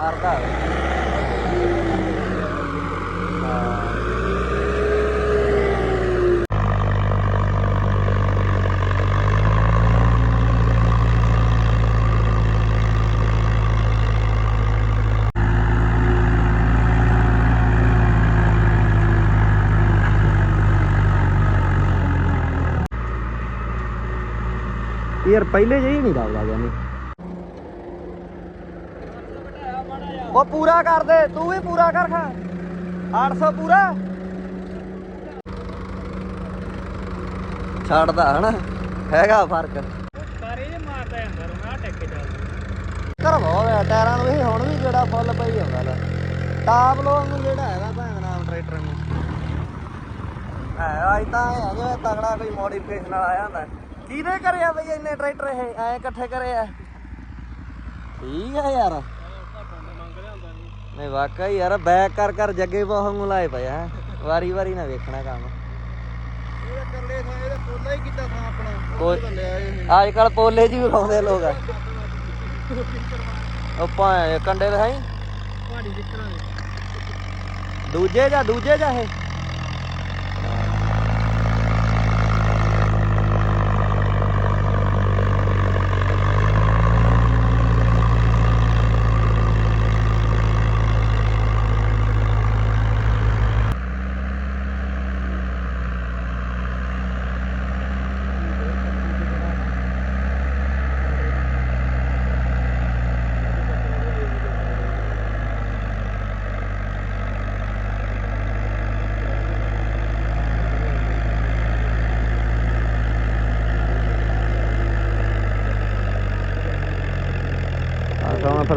ਮਾਰਦਾ ਹਾਂ ਯਾਰ ਪਹਿਲੇ ਜਿਹੀ ਨਹੀਂ ਦਬਦਾ ਗਿਆ ਨਹੀਂ ਉਹ ਪੂਰਾ ਕਰ ਦੇ, ਤੂੰ ਵੀ ਪੂਰਾ ਕਰ ਖਾ। 800 ਪੂਰਾ। ਛੱਡਦਾ ਹਨਾ, ਹੈਗਾ ਫ਼ਰਕ। ਸਾਰੇ ਜੇ ਮਾਰਦਾ ਅੰਦਰ ਨਾ ਟੱਕੇ ਚੱਲ ਕਰ ਬਹੁਤ ਹੈ ਟਾਇਰਾਂ ਨੂੰ ਵੀ ਹੁਣ ਵੀ ਜਿਹੜਾ ਫੁੱਲ ਪਈ ਹੁੰਦਾ ਲੈ ਟਾਪ ਲੋਨ ਨੂੰ ਜਿਹੜਾ ਹੈਗਾ ਭੈਣ ਨਾਮ ਟਰੈਕਟਰ ਨੂੰ। ਐ ਅੱਜ ਤਾਂ ਐ ਜਿਵੇਂ ਤਗੜਾ ਕੋਈ ਮੋਡੀਫਿਕੇਸ਼ਨ ਵਾਲਾ ਆਇਆ ਹੁੰਦਾ। ਕਿਹਦੇ ਕਰਿਆ ਬਈ ਇੰਨੇ ਟਰੈਕਟਰ ਇਹ? ਐ ਇਕੱਠੇ ਕਰੇ ਠੀਕ ਆ ਯਾਰ। ਨਹੀਂ ਵਾਕਈ ਯਾਰ ਬੈਕ ਕਰ ਕਰ ਜੱਗੇ ਬਹੁਤ ਨੂੰ ਲਾਏ ਪਏ ਆ ਵਾਰੀ ਵਾਰੀ ਨਾ ਵੇਖਣਾ ਕੰਮ। ਇਹ ਕਰਲੇ ਥਾਂ ਇਹਦਾ ਪੋਲਾ ਹੀ ਕੀਤਾ ਥਾਂ ਆਪਣਾ। ਅੱਜ ਕੱਲ ਪੋਲੇ ਜੀ ਵੀ ਲਾਉਂਦੇ ਲੋਕ ਉਹ ਭਾਂ ਕੰਡੇ ਦੇ ਹੈ ਪਹਾੜੀ ਜਿੱਕਣਾ ਦੂਜੇ ਜਾਂ ਦੂਜੇ ਜਾਂ ਇਹ?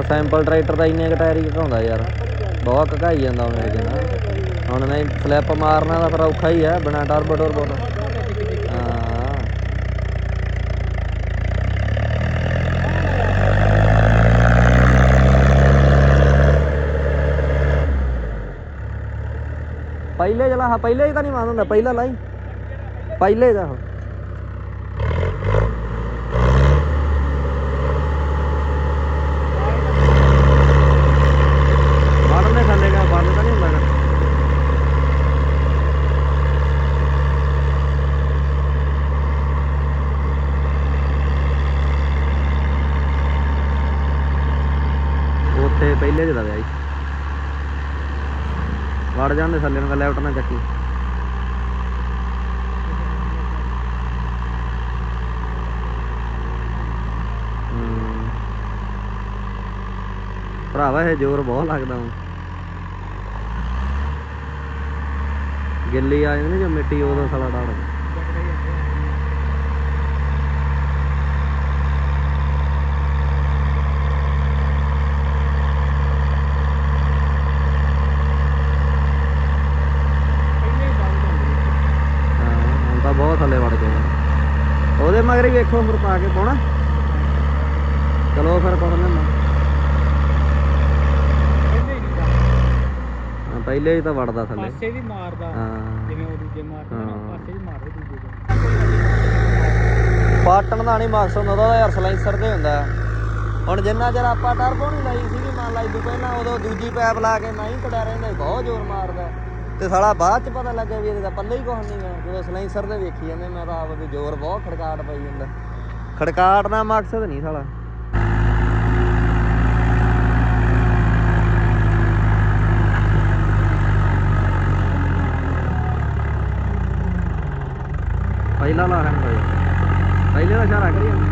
ਆ ਸੈਂਪਲ ਟਰੈਕਟਰ ਦਾ ਇੰਨੇ ਕੁ ਟਾਇਰ ਹੀ ਘਟਾਉਂਦਾ ਯਾਰ। ਬਹੁਤ ਘਕਾਈ ਜਾਂਦਾ ਉਹਨੇ ਜਿਹਾ ਹੁਣ ਨਹੀਂ ਫਲਿੱਪ ਮਾਰਨਾ ਤਾਂ ਫਿਰ ਔਖਾ ਹੀ ਹੈ ਬਿਨਾ ਟਰਬੋ ਟਰਬੋ ਤੋਂ। ਪਹਿਲੇ ਜਲਾ ਹਾਂ ਪਹਿਲੇ ਹੀ ਤਾਂ ਨਹੀਂ ਮੰਨ ਹੁੰਦਾ ਪਹਿਲਾ ਲਾਈ। ਪਹਿਲੇ ਦਾ ਉਹ ਬੰਦ ਨੇ ਥੱਲੇ ਗਿਆ ਬੰਦ ਤਾਂ ਨਹੀਂ ਹੁੰਦਾ ਗਾ। ਉੱਥੇ ਪਹਿਲੇ ਜਿਹਦਾ ਵੜ ਜਾਂਦੇ ਥੱਲੇ ਨੂੰ ਲੈਫਟ ਨਾ ਚੱਕੀ। ਹਮ। ਭਰਾਵਾ, ਇਹ ਜ਼ੋਰ ਬਹੁਤ ਲੱਗਦਾ ਹੁਣ। ਗਿੱਲੀ ਆ ਜਾਂਦੀ ਜੋ ਮਿੱਟੀ, ਉਦੋਂ ਸਾਲਾ ਡਾੜ ਪਹਿਲੇ ਹੀ ਬੰਦ ਹੁੰਦੀ ਹਾਂ ਹੁਣ ਤਾਂ ਬਹੁਤ ਥੱਲੇ ਵੜ ਗਏ ਹੀ ਵੇਖੋ ਫਿਰ ਪਾ ਕੇ ਪਾਉਣਾ। ਚਲੋ ਫਿਰ ਪਾਉਣ ਲੈਣਾ ਪਹਿਲੇ ਹੀ ਤਾਂ ਵੜਦਾ ਥੱਲੇ। ਪਾਸੇ ਵੀ ਮਾਰਦਾ। ਹਾਂ। ਜਿਵੇਂ ਉਹ ਦੂਜੇ ਮਾਰਦੇ ਨਾ। ਪਾਸੇ ਵੀ ਮਾਰਦੇ ਦੂਜੇ ਦੇ। ਪਾਟਣ ਦਾ ਨਹੀਂ ਮਕਸਦ ਹੁੰਦਾ ਉਹਦਾ ਯਾਰ ਸਲਾਈਸਰ ਤੇ ਹੁੰਦਾ। ਹੁਣ ਜਿੰਨਾ ਚਿਰ ਆਪਾਂ ਟਰਬੋ ਨਹੀਂ ਲਾਈ ਸੀਗੀ ਮੰਨ ਲਾ ਇਦੋਂ ਪਹਿਲਾਂ ਉਦੋਂ ਦੂਜੀ ਪੈਪ ਲਾ ਕੇ ਨਹੀਂ ਕੜਿਆ ਰਹਿੰਦਾ ਬਹੁਤ ਜ਼ੋਰ ਮਾਰਦਾ। ਤੇ ਸਾਲਾ ਬਾਅਦ ਚ ਪਤਾ ਲੱਗਿਆ ਵੀ ਇਹਦੇ ਤਾਂ ਪੱਲੇ ਹੀ ਕੁਛ ਨਹੀਂ ਗਾ। ਜਦੋਂ ਸਲਾਈਸਰ ਤੇ ਵੇਖੀ ਜਾਂਦੇ, ਮੈਂ ਤਾਂ ਆਪ ਵੀ ਜ਼ੋਰ ਬਹੁਤ ਖੜਕਾਟ ਪਈ ਜਾਂਦਾ। ਖੜਕਾਟ ਦਾ ਮਕਸਦ ਨਹੀਂ ਸਾਲਾ। ਪਹਿਲਾ ਲਾ ਰਹੇ ਭਾਈ। ਪਹਿਲੇ ਦਾ ਇਸ਼ਾਰਾ ਕਰੀ ਜਾਂਦਾ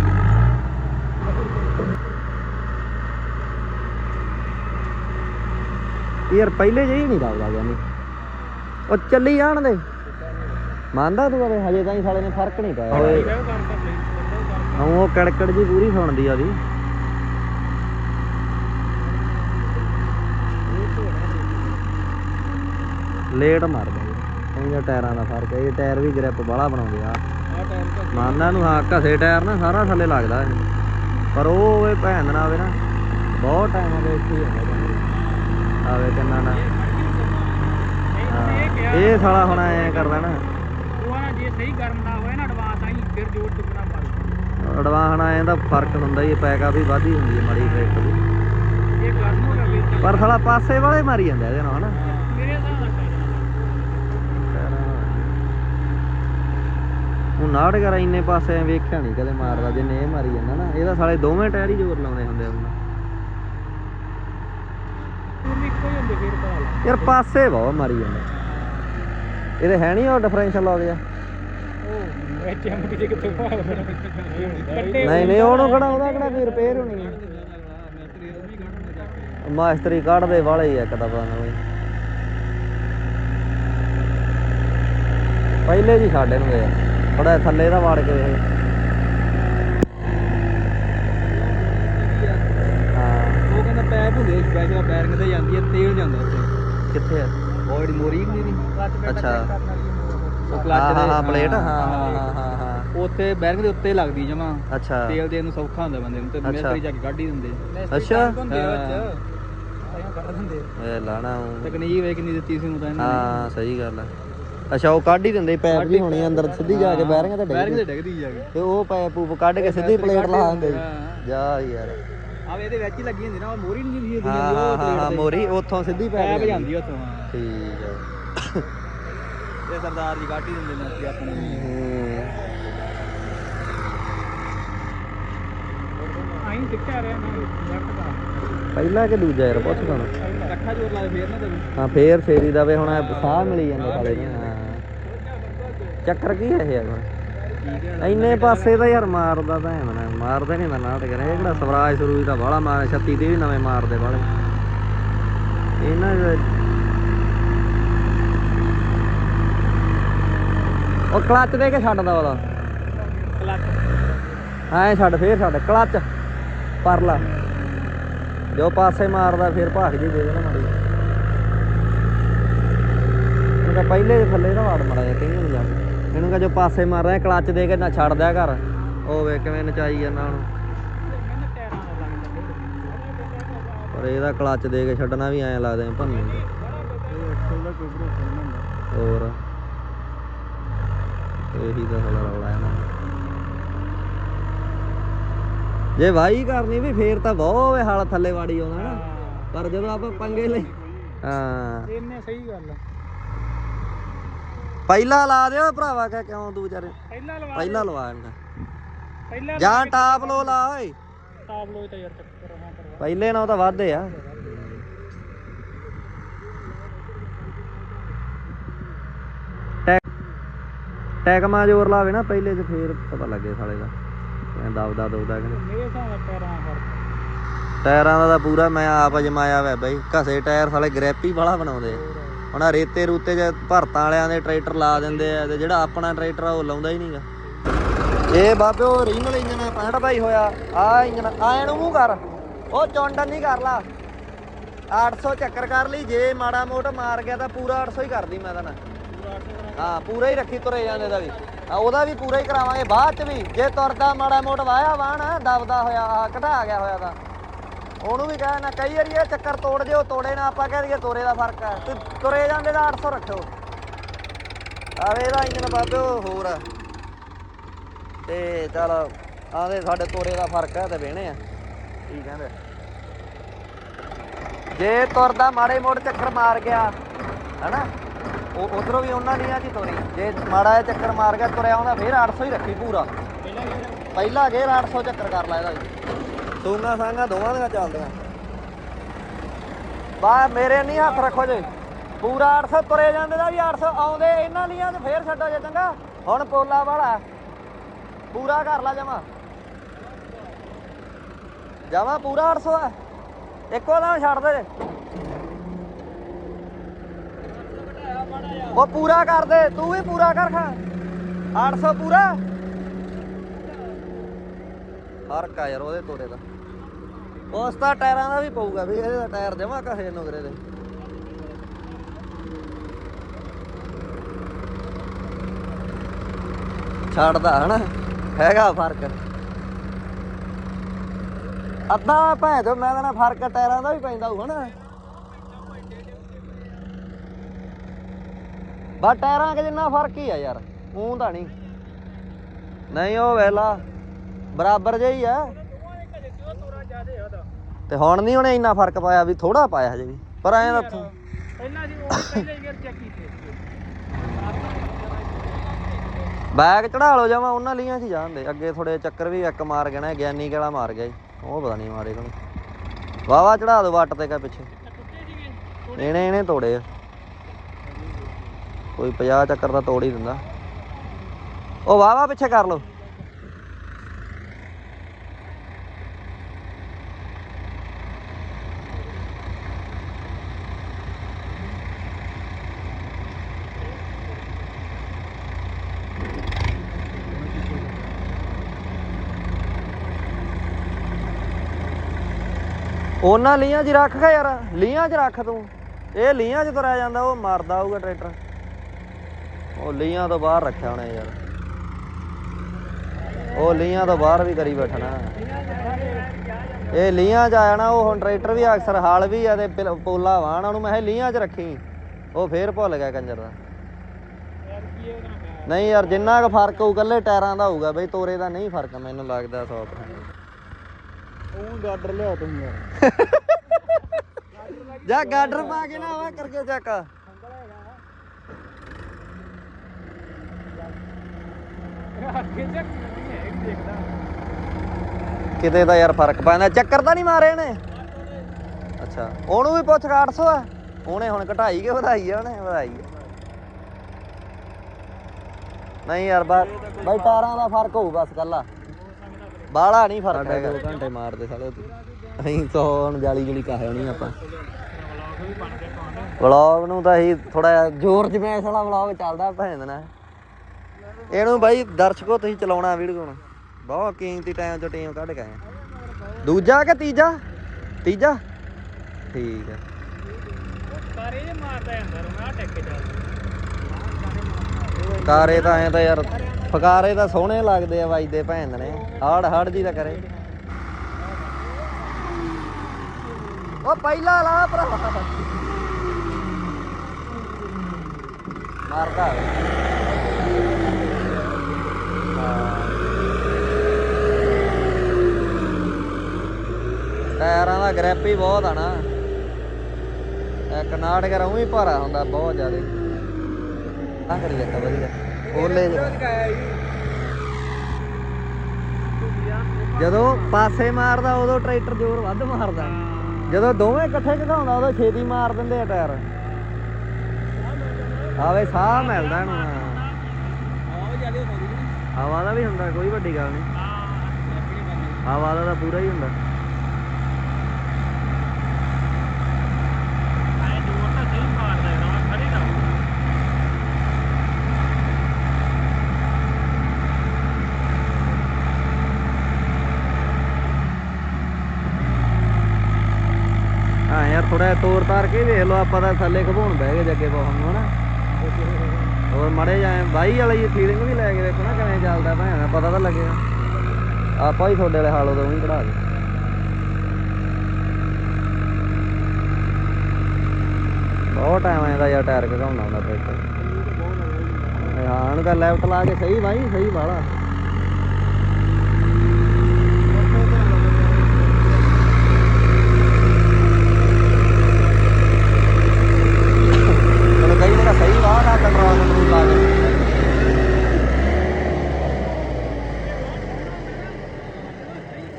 ਯਾਰ ਪਹਿਲੇ ਜਿਹੀ ਨਹੀਂ ਦਬਦਾ ਗਿਆ ਨਹੀਂ ਉਹ ਚੱਲੀ ਜਾਣ ਦੇ। ਮੰਨਦਾ ਤੂੰ ਕਦੇ? ਹਜੇ ਤਾਈਂ ਸਾਲੇ ਨੇ ਫ਼ਰਕ ਨਹੀਂ ਪਾਇਆ। ਓਏ। ਹਾਂ ਉਹ ਕੜਕੜ ਜੀ ਪੂਰੀ ਸੁਣਦੀ ਆ ਉਹਦੀ। ਲੇਟ ਮਾਰਦਾ ਇਹ ਇਹਨਾਂ ਟਾਇਰਾਂ ਦਾ ਫ਼ਰਕ ਹੈ ਇਹ ਟਾਇਰ ਵੀ ਗ੍ਰਿਪ ਬਾਹਲਾ ਬਣਾਉਂਦੇ ਆ। ਆ ਟਾਈਮ ਤੱਕ ਮਾਨਾ ਨੂੰ ਹਾਂ ਘਸੇ ਟਾਇਰ ਨਾ ਸਾਰਾ ਥੱਲੇ ਲੱਗਦਾ ਇਹ। ਪਰ ਉਹ ਓਏ ਭੈਣ ਨਾ ਆਵੇ ਨਾ ਬਹੁਤ ਟਾਈਮ ਹੋ ਗਿਆ ਇੱਥੇ ਹੀ ਆਵੇ ਕਿੰਨਾ ਨਾ। ਹਾਂ, ਇਹ ਕਿਹਾ ਇਹ ਸਾਲਾ ਹੁਣ ਐ ਕਰਦਾ ਨਾ ਉਹ ਨਾ ਜੇ ਸਹੀ ਗਰਮ ਨਾ ਹੋਏ ਨਾ ਐਡਵਾਂਸ ਆਈ ਫਿਰ ਜੋਰ ਚੁੱਕਣਾ ਮਾਰੂ ਅਡਵਾਂਸ ਐ ਦਾ ਫ਼ਰਕ ਹੁੰਦਾ ਹੀ ਪੈਕਾ ਵੀ ਵਾਧੀ ਹੁੰਦੀ ਹੈ ਮਾੜੀ ਟਰੈਕਟਰ ਦੀ। ਇਹ ਗਰਮ ਹੋ ਗਿਆ ਫਿਰ ਪਰ ਸਾਲਾ ਪਾਸੇ ਵਾਲੇ ਮਾਰੀ ਜਾਂਦਾ ਇਹਦੇ ਨਾਲ ਹਨਾ? ਮੇਰੇ ਨਾਲ ਟਾਇਰਾਂ ਉਹ ਨਾੜ ਕਰ ਇੰਨੇ ਪਾਸੇ ਵੇਖਿਆ ਨਹੀਂ ਕਦੇ ਮਾਰਦਾ ਜਿੰਨੇ ਇਹ ਮਾਰੀ ਜਾਂਦਾ ਨਾ। ਇਹਦਾ ਸਾਲੇ ਦੋਵੇਂ ਟਾਇਰ ਹੀ ਜ਼ੋਰ ਲਾਉਂਦੇ ਹੁੰਦੇ ਹੁਣ। ਪੂਰੀ ਇੱਕੋ ਹੀ ਹੁੰਦੇ ਫੇਰ ਪਾ ਲਾ ਯਾਰ ਪਾਸੇ ਬਹੁਤ ਮਾਰੀ ਜਾਂਦਾ ਇਹਦੇ ਹੈ ਨਹੀਂ ਉਹ ਡਿਫਰੈਂਸ਼ੀਅਲ ਲੱਗ ਗਿਆ ਉਹ ਇਹ ਚਮੜੀ ਦੇ ਕਿੱਥੋਂ ਪਾ ਨਹੀਂ। ਨਹੀਂ ਉਹਨੂੰ ਕਿਹੜਾ ਉਹਦਾ ਕਿਹੜਾ ਕੋਈ ਰਿਪੇਅਰ ਹੋਣੀ ਹੈ ਮਾਸਟਰੀ ਕੱਢਦੇ ਵਾਲੇ ਹੀ ਆ ਬਈ ਪਹਿਲੇ ਜੀ ਸਾਡੇ ਨੂੰ ਗਏ ਥੋੜਾ ਥੱਲੇ ਦਾ ਵਾੜ ਕੇ ਵੇਖ ਹਾਂ ਉਹ ਕਹਿੰਦਾ ਸਪੈਸ਼ਲ ਬੈਰਿੰਗ ਤੇ ਜਾਂਦੀ ਹੈ ਤੇਲ ਜਾਂਦਾ ਉੱਥੇ। ਕਿੱਥੇ ਆ? ਬੋਡੀ ਮੋਰੀ ਨਹੀਂ ਅੱਛਾ। ਉਹ ਹਾਂ ਹਾਂ ਹਾਂ ਪਲੇਟ? ਹਾਂ ਹਾਂ ਹਾਂ ਹਾਂ ਹਾਂ ਉੱਥੇ ਬੈਰਿੰਗ ਦੇ ਉੱਤੇ ਲੱਗਦੀ ਜਮਾ। ਅੱਛਾ। ਤੇਲ ਦੇ ਨੂੰ ਸੌਖਾ ਹੁੰਦਾ ਬੰਦੇ ਨੂੰ ਤੇ ਅੱਛਾ। ਮਿਸਤਰੀ ਜਾ ਕੇ ਕੱਢ ਹੀ ਦਿੰਦੇ। ਅੱਛਾ। ਕੱਢ ਦਿੰਦੇ ਇਹ ਲਾਣਾ ਊਂ। ਤਕਨੀਕ ਵੇ ਕਿੰਨੀ ਦਿੱਤੀ ਸੀ ਨੂੰ ਤਾਂ ਇਹਨਾਂ ਹਾਂ ਸਹੀ ਗੱਲ ਆ। ਅੱਛਾ ਉਹ ਕੱਢ ਹੀ ਦਿੰਦੇ ਪੈਪ ਜੀ ਹੋਣੀ ਅੰਦਰ ਸਿੱਧੀ ਜਾ ਕੇ ਬੈਰਿੰਗ ਤੇ ਬੈਰਿੰਗ ਡਿੱਗਦੀ ਤੇ ਡਿੱਗਦੀ ਜਾ ਕੇ। ਤੇ ਉਹ ਪੈਪ ਪੂਪ ਕੱਢ ਕੇ ਸਿੱਧੀ ਪਲੇਟ ਲਾ ਦਿੰਦੇ ਹਾਂ। ਜਾ ਯਾਰ। ਆਵੇ ਇਹਦੇ ਵਿੱਚ ਹੀ ਲੱਗੀ ਹੁੰਦੀ ਨਾ ਉਹ ਮੋਰੀ ਨਹੀਂ ਹੁੰਦੀ ਹਾਂ ਹਾਂ ਹਾਂ ਹਾਂ ਮੋਰੀ ਉੱਥੋਂ ਸਿੱਧੀ ਪੈਪ ਜਾਂਦੀ। ਉੱਥੋਂ ਹਾਂ। ਠੀਕ ਹੈ ਇਹ ਸਰਦਾਰ ਜੀ ਹੀ ਦਿੰਦੇ ਨੇ ਅਸੀਂ ਆਪਣੇ। ਹੂੰ। ਆਈ ਸਿੱਖਿਆ ਰਿਹਾ ਦਾ। ਪਹਿਲਾ ਕਿ ਦੂਜਾ ਯਾਰ ਪੁੱਛ ਤੁਹਾਨੂੰ ਇਕੱਠਾ ਜੋਰ ਲਾਏ ਫੇਰ ਨਾ ਤੈਨੂੰ ਹਾਂ ਫੇਰ ਫੇਰੀ ਦਾ ਵੇ ਹੁਣ ਇਹ ਸਾਹ ਮਿਲੀ ਜਾਂਦੇ ਸਾਲੇ ਨੂੰ ਹਾਂ। ਚੱਕਰ ਕੀ ਹੈ ਇਹ ਹੁਣ? ਠੀਕ ਹੈ ਇੰਨੇ ਪਾਸੇ ਤਾਂ ਯਾਰ ਮਾਰਦਾ ਤਾਂ ਹੈ ਮਨਾ ਮਾਰਦੇ ਨਹੀਂ ਮੈਂ ਨਾਟ ਕਰਿਆ ਇਹ ਕਿਹੜਾ ਸਵਰਾਜ ਸਰੂਜ ਦਾ ਬਾਹਲਾ ਮਾਰ 36 ਤੇ ਵੀ ਨਵੇਂ ਮਾਰਦੇ ਬਾਹਲੇ। ਇਹਨਾਂ ਉਹ ਕਲੱਚ ਦੇ ਕੇ ਛੱਡਦਾ ਉਹਦਾ। ਕਲੱਚ ਐਂ ਛੱਡ, ਫੇਰ ਛੱਡ, ਕਲੱਚ, ਪਰਲਾ। ਜੋ ਪਾਸੇ ਮਾਰਦਾ, ਫਿਰ ਭਾਗ ਜੀ ਦੇ ਦੇਣਾ ਮਾੜੀ। ਇਹਨੂੰ ਪਹਿਲੇ ਥੱਲੇ ਦਾ ਵਾੜ ਮੜਾ ਜਾ ਕਈ ਨੂੰ ਜਾ ਇਹਨੂੰ ਕਹ ਜੋ ਪਾਸੇ ਮਾਰ ਰਿਹਾ, ਕਲੱਚ ਦੇ ਕੇ ਨਾ ਛੱਡ ਦਿਆ ਕਰ। ਉਹ ਵੇ ਕਿਵੇਂ ਨਚਾਈ ਜਾਂਦਾ ਹੁਣ। ਪਰ ਇਹਦਾ ਕਲੱਚ ਦੇ ਕੇ ਛੱਡਣਾ ਵੀ ਐਂ ਲੱਗਦਾ ਜਿਵੇਂ ਭੰਨੂ ਹੋਰ। ਇਹੀ ਤਾਂ ਸਾਲਾ ਰੌਲਾ ਹੈ ਨਾ। ਜੇ ਵਾਹੀ ਕਰਨੀ ਵੀ ਫੇਰ ਤਾਂ ਬਹੁਤ ਵੇ ਹਾਲ ਥੱਲੇ ਵਾੜੀ ਆਉਂਦਾ ਨਾ। ਪਰ ਜਦੋਂ ਆਪਾਂ ਪੰਗੇ ਲਈ ਹਾਂ। ਇਹਨੇ ਸਹੀ ਗੱਲ ਆ। ਪਹਿਲਾ ਲਾ ਦਿਓ ਭਰਾਵਾ ਕਹ ਕਿਉਂ ਤੂੰ ਵਿਚਾਰੇ? ਪਹਿਲਾਂ ਲਵਾ ਪਹਿਲਾ ਲਵਾ ਇਹਨੂੰ ਪਹਿਲਾਂ ਜਾਂ ਟਾਪ ਲੋ ਲਾ ਓਏ। ਟਾਪ ਲੋਏ ਤਾਂ ਯਾਰ ਚੱਕਰ ਹਾਂ ਕਰਵਾ। ਪਹਿਲੇ ਨਾਲੋਂ ਤਾਂ ਵੱਧ ਆ। ਟੈਕ ਟੈਕ ਮਾ ਜ਼ੋਰ ਲਾਵੇ ਨਾ ਪਹਿਲੇ ਚ ਫੇਰ ਪਤਾ ਲੱਗੇ ਸਾਲੇ ਦਾ। ਐਂ ਦਬਦਾ ਦਬਦਾ ਕਿ। ਮੇਰੇ ਹਿਸਾਬ ਨਾਲ ਟਾਇਰਾਂ ਦਾ ਫ਼ਰਕ ਟਾਇਰਾਂ ਦਾ ਤਾਂ ਪੂਰਾ ਮੈਂ ਆਪ ਅਜਮਾਇਆ ਵਾ ਬਈ। ਘਸੇ ਟਾਇਰ ਸਾਲੇ ਗ੍ਰੈਪੀ ਵਾਲਾ ਬਣਾਉਂਦੇ। ਆ। ਹੁਣ ਆਹ ਰੇਤੇ ਰੂਤੇ ਚ ਭਰਤਾਂ ਵਾਲਿਆਂ ਦੇ ਟਰੈਕਟਰ ਲਾ ਦਿੰਦੇ ਆ ਤੇ ਜਿਹੜਾ ਆਪਣਾ ਟਰੈਕਟਰ ਆ ਉਹ ਲਾਉਂਦਾ ਹੀ ਨਹੀਂਗਾ ਇਹ ਬਾਬੇ ਉਹ ਰੀਨਲ ਇੰਜਨ 65 ਬਾਈ ਹੋਇਆ ਆ ਇੰਜਨ ਆਏ ਨੂੰ ਮੂੰਹ ਕਰ, ਉਹ ਚੌਂਡਨ ਨਹੀਂ ਕਰ ਲਾ। 800 ਚੱਕਰ ਕਰ ਲਈ, ਜੇ ਮਾੜਾ ਮੋਟ ਮਾਰ ਗਿਆ ਤਾਂ ਪੂਰਾ 800 ਹੀ ਕਰਦੀ ਮੈਂ ਤਾਂ ਨਾ। ਹਾਂ, ਪੂਰਾ ਹੀ ਰੱਖੀ ਤੁਰੇ ਜਾਂਦੇ ਦਾ ਵੀ। ਉਹਦਾ ਵੀ ਪੂਰਾ ਹੀ ਕਰਾਵਾਂਗੇ, ਬਾਅਦ ਚ ਵੀ, ਜੇ ਤੁਰਦਾ ਮਾੜਾ ਮੋਟ ਵਾਇਆ ਵਾਣ ਦਬਦਾ ਹੋਇਆ ਆ ਘਟਾ ਗਿਆ ਹੋਇਆ ਤਾਂ। ਉਹਨੂੰ ਵੀ ਕਹਿ ਕਹਿਣਾ, ਕਈ ਵਾਰੀ ਇਹ ਚੱਕਰ ਤੋੜ ਦਿਓ, ਤੋੜੇ ਨਾ, ਆਪਾਂ ਕਹਿ ਦਈਏ ਤੋਰੇ ਦਾ ਫ਼ਰਕ ਹੈ। ਤੇ ਤੁਰੇ ਜਾਂਦੇ ਦਾ 800 ਰੱਖੋ ਆਵੇ ਇਹਦਾ ਇੰਜਨ ਬਾਬੇ ਹੋਰ ਤੇ ਚਲ ਆਦੇ ਸਾਡੇ ਤੋਰੇ ਦਾ ਫ਼ਰਕ ਹੈ ਤੇ ਵੇਣੇ ਆ। ਕੀ ਕਹਿੰਦੇ? ਜੇ ਤੁਰਦਾ ਮਾੜੇ ਮੋੜ ਚੱਕਰ ਮਾਰ ਗਿਆ, ਹਨਾ? ਉਹ ਉਧਰੋਂ ਵੀ ਉਹਨਾਂ ਨਹੀਂ ਆ ਜੀ ਤੋਰੀ। ਜੇ ਮਾੜਾ ਜਿਹਾ ਚੱਕਰ ਮਾਰ ਗਿਆ, ਤੁਰਿਆ ਆਉਂਦਾ ਫੇਰ 800 ਹੀ ਰੱਖੀ ਪੂਰਾ। ਪਹਿਲਾਂ ਇਹ ਪਹਿਲਾ ਗੇਰ 800 ਚੱਕਰ ਕਰ ਲਾ ਇਹਦਾ ਵੀ ਸਾਂਗਾ ਦੋਵਾਂ ਦੀਆਂ ਚੱਲਦੀਆਂ। ਬਾ ਮੇਰੇ ਨਹੀਂ ਹੱਥ ਰੱਖੋ ਜੇ। ਪੂਰਾ 800 ਤੁਰੇ ਜਾਂਦੇ ਦਾ ਵੀ 800 ਆਉਂਦੇ, ਇਹਨਾਂ ਲੀਆਂ ਤੇ ਫੇਰ ਛੱਡੋ ਜੇ ਚੰਗਾ। ਹੁਣ ਪੋਲਾ ਵਾਲਾ ਪੂਰਾ ਕਰ ਲਾ ਜਮਾ। ਜਮਾ ਪੂਰਾ 800 ਆ ਇੱਕੋ ਦਾ ਛੱਡ ਦੇ। ਉਹ ਪੂਰਾ ਕਰ ਦੇ, ਤੂੰ ਵੀ ਪੂਰਾ ਕਰ ਖਾ। 800 ਪੂਰਾ। ਫ਼ਰਕ ਆ ਯਾਰ ਉਹਦੇ ਤੋਰੇ ਦਾ। ਉਸ ਦਾ ਟਾਇਰਾਂ ਦਾ ਵੀ ਪਊਗਾ ਵੀ, ਇਹਦੇ ਦਾ ਟਾਇਰ ਜਮਾ ਕਹੇ ਨੁਗਰੇ ਦੇ? ਛੱਡਦਾ ਹਨਾ, ਹੈਗਾ ਫ਼ਰਕ। ਅੱਧਾ ਭੈਣ ਜੋ ਮੈਂ ਕਹਿੰਦਾ ਫ਼ਰਕ ਟਾਇਰਾਂ ਦਾ ਵੀ ਪੈਂਦਾ ਹੋਊ ਹਨਾ। ਬਾ ਟਾਇਰਾਂ ਕੇ ਜਿੰਨਾ ਫ਼ਰਕ ਹੀ ਆ ਯਾਰ ਮੂੰਹ ਤਾਂ ਨਹੀਂ। ਨਹੀਂ ਉਹ ਵੇਲਾ ਬਰਾਬਰ ਜਿਹਾ ਹੀ ਆ। ਤੇ ਹੁਣ ਨਹੀਂ ਉਹਨੇ ਇੰਨਾ ਫ਼ਰਕ ਪਾਇਆ ਵੀ ਥੋੜਾ ਪਾਇਆ ਹਜੇ ਵੀ ਪਰ ਐਂ ਦੱਸ ਪਹਿਲਾਂ ਸੀ ਉਹ ਪਹਿਲੇ ਗੇਅਰ ਚੈੱਕ ਕੀਤੇ ਬੈਗ ਚੜਾ ਲਓ ਜਾਵਾਂ ਉਹਨਾਂ ਲੀਆਂ 'ਚ ਜਾਂਦੇ। ਅੱਗੇ ਥੋੜੇ ਚੱਕਰ ਵੀ ਇੱਕ ਮਾਰ ਗਿਆ ਨਾ ਗਿਆਨੀ ਕਿਹੜਾ ਮਾਰ ਗਿਆ ਜੀ। ਉਹ ਪਤਾ ਨਹੀਂ ਮਾਰੇ ਕੋਲ ਵਾਵਾ ਚੜਾ ਦੋ ਵੱਟ ਤੇ ਕਾ ਪਿੱਛੇ। ਇਹਨੇ ਇਹਨੇ ਤੋੜੇ ਆ। ਕੋਈ 50 ਚੱਕਰ ਦਾ ਤੋੜ ਹੀ ਦਿੰਦਾ। ਉਹ ਵਾਵਾ ਪਿੱਛੇ ਕਰ ਲਓ। ਉਹਨਾਂ ਲੀਆਂ 'ਚ ਹੀ ਰੱਖ ਗਾ ਯਾਰ ਲੀਆਂ 'ਚ ਰੱਖ ਤੂੰ। ਇਹ ਲੀਆਂ 'ਚ ਤੁਰਿਆ ਜਾਂਦਾ, ਉਹ ਮਰਦਾ ਹੋਊਗਾ ਟਰੈਕਟਰ। ਉਹ ਲੀਆਂ ਤੋਂ ਬਾਹਰ ਰੱਖਿਆ ਉਹਨੇ ਯਾਰ। ਉਹ ਲੀਆਂ ਤੋਂ ਬਾਹਰ ਵੀ ਕਰੀ ਬੈਠਣਾ। ਇਹ ਲੀਆਂ 'ਚ ਆਇਆ ਨਾ ਉਹ ਹੁਣ ਟਰੈਕਟਰ ਵੀ ਅਕਸਰ ਹਾਲ ਵੀ ਆ ਤੇ ਪੋਲਾ ਵਾਹਣ ਉਹਨੂੰ ਮੈਂ ਕਿਹਾ ਲੀਆਂ 'ਚ ਰੱਖੀ। ਉਹ ਫੇਰ ਭੁੱਲ ਗਿਆ ਕੰਜਰ ਦਾ। ਨਹੀਂ ਯਾਰ, ਜਿੰਨਾ ਕੁ ਫ਼ਰਕ ਹੋਊ ਕੱਲੇ ਟਾਇਰਾਂ ਦਾ ਹੋਊਗਾ ਬਈ, ਤੋਰੇ ਦਾ ਨਹੀਂ ਫ਼ਰਕ ਮੈਨੂੰ ਲੱਗਦਾ 100% ਉਹ ਗਾਡਰ ਲਿਆ ਤੂੰ ਯਾਰ। ਜਾ ਗਾਡਰ ਪਾ ਕੇ ਨਾ ਆਵਾ ਕਰਕੇ ਚੱਕ। ਕਿਤੇ ਤਾਂ ਯਾਰ ਫ਼ਰਕ ਪੈਂਦਾ ਚੱਕਰ ਤਾਂ ਨਹੀਂ ਮਾਰੇ ਨੇ ਅੱਛਾ ਉਹਨੂੰ ਵੀ ਪੁੱਛ 800 ਆ ਉਹਨੇ ਹੁਣ ਘਟਾਈ ਕਿ ਵਧਾਈ ਆ ਉਹਨੇ ਵਧਾਈ ਆ। ਨਹੀਂ ਯਾਰ ਬਾ ਬਾਈ ਟਾਰਾਂ ਦਾ ਫ਼ਰਕ ਹੋਊ ਬਸ ਕੱਲਾ ਬਾਹਲਾ ਨਹੀਂ ਫ਼ਰਕ ਹੈਗਾ। 2 ਘੰਟੇ ਮਾਰਦੇ ਸਾਲੇ ਅਸੀਂ ਤਾਂ ਹੁਣ ਜਾਲੀ ਜੁਲੀ ਕਾਹੇ ਹੋਣੀ ਆਪਾਂ। ਵਲੌਗ ਨੂੰ ਤਾਂ ਅਸੀਂ ਥੋੜਾ ਜਿਹਾ ਜ਼ੋਰ ਜਮੈਸ਼ ਵਾਲਾ ਵਲੌਗ ਚੱਲਦਾ ਭੈਣ ਨਾ ਇਹਨੂੰ ਬਾਈ ਦਰਸ਼ਕੋ ਤੁਸੀਂ ਚਲਾਉਣਾ ਵੀਡੀਓ ਨੂੰ ਬਹੁਤ ਕੀਮਤੀ ਟਾਈਮ ਚੋਂ ਟੀਮ ਕੱਢ ਕੇ ਆਏ। ਦੂਜਾ ਕਿ ਤੀਜਾ? ਤੀਜਾ? ਠੀਕ ਹੈ ਜੇ ਮਾਰਦਾ ਅੰਦਰ ਮੈਂ ਟੈਕ ਕੇ ਚੱਲ ਕਾਰੇ ਤਾਂ ਐ ਤਾਂ ਯਾਰ ਫਕਾਰੇ ਤਾਂ ਸੋਹਣੇ ਲੱਗਦੇ ਆ ਵੱਜਦੇ ਭੈਣ ਨੇ। ਹੜ ਹੜ ਜੀ ਦਾ ਕਰੇ। ਉਹ ਪਹਿਲਾ ਲਾ ਭਰਾ। ਮਾਰਦਾ। ਟਾਇਰਾਂ ਦਾ ਗ੍ਰਿਪ ਹੀ ਬਹੁਤ ਆ ਨਾ। ਇੱਕ ਨਾਟਕ ਰਉਂ ਭਾਰਾ ਹੁੰਦਾ, ਬਹੁਤ ਜ਼ਿਆਦਾ। ਆ ਕਰੀ ਜਾਂਦਾ, ਵਧੀਆ। ਓਲੇ ਜਦੋਂ ਪਾਸੇ ਮਾਰਦਾ ਉਦੋਂ ਟਰੈਕਟਰ ਜ਼ੋਰ ਵੱਧ ਮਾਰਦਾ। ਜਦੋਂ ਦੋਵੇਂ ਇਕੱਠੇ ਘਟਾਉਂਦਾ ਉਦੋਂ ਛੇਤੀ ਮਾਰ ਦਿੰਦੇ ਆ ਟਾਇਰ। ਆਵੇ ਸਾਹ ਮਿਲਦਾ ਇਹਨੂੰ ਹਵਾ ਦਾ ਵੀ ਹੁੰਦਾ ਕੋਈ ਵੱਡੀ ਗੱਲ ਨਹੀਂ। ਹਵਾ ਦਾ ਤਾਂ ਪੂਰਾ ਹੀ ਹੁੰਦਾ ਆਏ ਦੂਰ ਤਾਂ ਸਹੀ ਮਾਰਦਾ ਯਾਰ ਖੜੀ ਦਾ ਹਾਂ ਯਾਰ ਥੋੜਾ ਤੋਰ ਤਾਰ ਕੇ ਵੇਖ ਲਓ, ਆਪਾਂ ਤਾਂ ਥੱਲੇ ਖਭਾਉਣ ਬਹਿ ਗਏ ਜੱਗੇ ਬਹੁਤ ਨੂੰ, ਹਨਾ? ਹੋਰ ਮੜੇ ਜਾਏ ਬਾਈ ਵਾਲੀ ਫੀਲਿੰਗ ਵੀ ਲੈ ਕੇ ਵੇਖੋ ਨਾ ਕਿਵੇਂ ਚੱਲਦਾ ਭੈਣ, ਪਤਾ ਤਾਂ ਲੱਗੇਗਾ ਆਪਾਂ ਹੀ ਤੁਹਾਡੇ ਵਾਲੇ ਹਾਲ ਉਦੋਂ ਹੀ ਕਢਾ ਦੇ ਬਹੁਤ ਟਾਈਮ ਆਇਆ ਯਾਰ ਟਾਇਰ ਘਟਾਉਣਾ ਹੁੰਦਾ ਟਰੈਕਟਰ ਹਾਂ ਉਹਨੂੰ ਤਾਂ ਲੈਫਟ ਲਾ ਕੇ ਸਹੀ ਬਾਈ, ਸਹੀ ਵਾਲਾ ਚਲੋ ਕਈ ਨੇ ਸਹੀ ਵਾਹ ਦਾ ਕੰਟਰੋਲ ਕੰਟਰੋਲ ਲਾ ਕੇ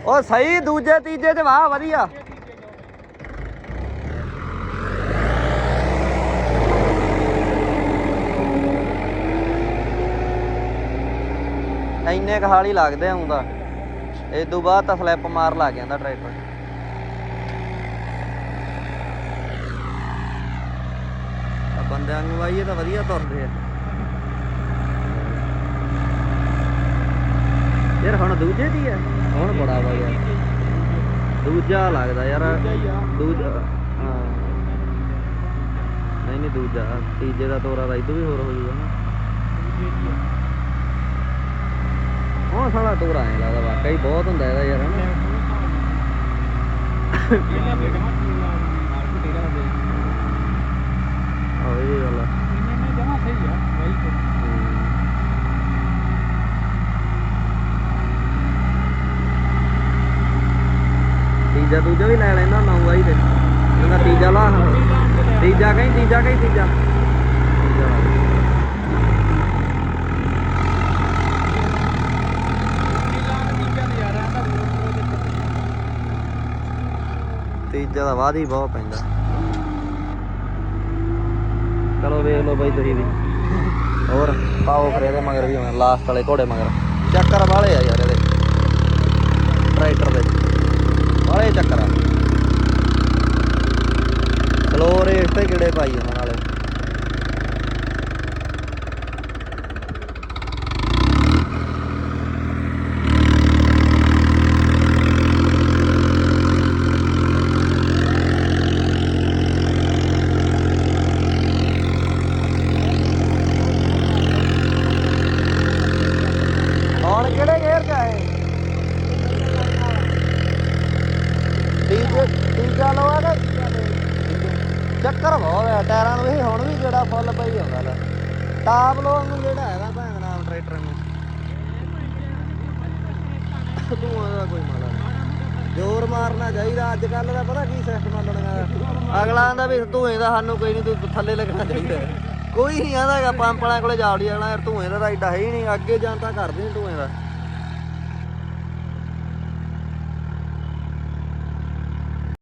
ਉਹ ਸਹੀ, ਦੂਜੇ, ਤੀਜੇ ਤੇ ਵਾਹ, ਵਧੀਆ। ਇੰਨੇ ਕੁ ਹੀ ਲੱਗਦੇ ਆ ਇਸ ਤੋਂ। ਬਾਅਦ ਤਾਂ ਸਲਿੱਪ ਮਾਰ ਲੱਗ ਜਾਂਦਾ ਟਰੈਕਟਰ ਆ ਬੰਦਿਆਂ ਨੂੰ ਆਈਏ ਤਾਂ ਵਧੀਆ ਤੁਰਦੇ ਆ। ਯਾਰ ਹੁਣ ਦੂਜੇ ਦੀ ਆ। ਹੁਣ ਬੜਾ ਵਾ ਯਾਰ। ਦੂਜਾ ਲੱਗਦਾ ਯਾਰ। ਦੂਜਾ, ਹਾਂ। ਨਹੀਂ ਨਹੀਂ, ਦੂਜਾ। ਤੀਜੇ ਦਾ ਤੋਰਾ ਦਾ ਇਦੋਂ ਵੀ ਹੋਰ ਹੋ ਜੂਗਾ ਨਾ। ਉਹ ਸਾਲਾ ਤੋਰਾ ਐ ਲੱਗਦਾ ਵਾਕਈ ਬਹੁਤ ਹੁੰਦਾ ਇਹਦਾ ਯਾਰ, ਹਨਾ। ਆਹ, ਇਹ ਗੱਲ ਆ। ਇਹਨੇ ਜਮਾ ਸਹੀ ਆ, ਬਾਈ ਤੀਜਾ, ਦੂਜਾ ਵੀ ਲੈ ਲੈਣਾ ਨੌ ਵਾਈ ਤੇ। ਇਹਦਾ ਤੀਜਾ ਲਾ ਤੀਜਾ ਕਹੀਂ ਤੀਜਾ ਕਹੀਂ, ਤੀਜਾ। ਤੀਜਾ ਦਾ ਵਾਦ ਹੀ ਬਹੁਤ ਪੈਂਦਾ। ਚਲੋ ਵੇਖ ਲਓ ਬਾਈ ਤੁਸੀਂ ਵੀ। ਹੋਰ, ਪਾਓ ਫਿਰ ਇਹਦੇ ਮਗਰ ਵੀ ਹੁਣ ਲਾਸਟ ਵਾਲੇ ਘੋੜੇ ਮਗਰ ਚੱਕਰ ਵਾਲੇ ਆ ਯਾਰ ਇਹਦੇ ਟਰੈਕਟਰ ਦੇ ਵਾਲੇ ਚੱਕਰ ਆ ਸਲੋ ਰੇਸ ਤੇ ਕਿਹੜੇ ਪਾਈ ਉਹਨਾਂ ਨਾਲੇ ਹੁਣ ਕਿਹੜੇ ਗੇਅਰ ਚ ਆਏ ਤੀਜੇ ਤੀਜਾ ਲਵਾ ਕੇ ਚੱਕਰ ਬਹੁਤ ਹੈ ਟਾਇਰਾਂ ਨੂੰ ਇਹ ਹੁਣ ਵੀ ਜਿਹੜਾ ਫੁੱਲ ਪਈ ਆਉਂਦਾ ਲੈ ਟਾਪ ਲੋ ਨੂੰ ਜਿਹੜਾ ਹੈਗਾ ਭੈਣ ਨਾਮ ਟਰੈਕਟਰ ਨੂੰ। ਧੂਆਂ ਦਾ ਕੋਈ ਮਾਲਾ ਜ਼ੋਰ ਮਾਰਨਾ ਚਾਹੀਦਾ, ਅੱਜ ਕੱਲ ਦਾ ਪਤਾ ਕੀ ਸਿਸਟਮ ਆ ਦਾ ਅਗਲਾ ਆਂਦਾ ਵੀ ਧੂਏ ਦਾ ਸਾਨੂੰ ਕੋਈ ਨਹੀਂ, ਤੂੰ ਥੱਲੇ ਲੱਗਣਾ ਚਾਹੀਦਾ। ਕੋਈ ਨਹੀਂ ਆਂਦਾਗਾ ਪੰਪ ਵਾਲਿਆਂ ਕੋਲੇ ਜਾਵੜੀ ਜਾਣਾ ਯਾਰ ਧੂਏ ਦਾ ਤਾਂ ਏਡਾ ਹੈ ਹੀ ਨਹੀਂ, ਅੱਗੇ ਜਾਂ ਤਾਂ ਕਰਦੇ ਨਹੀਂ ਧੂਏ ਦਾ।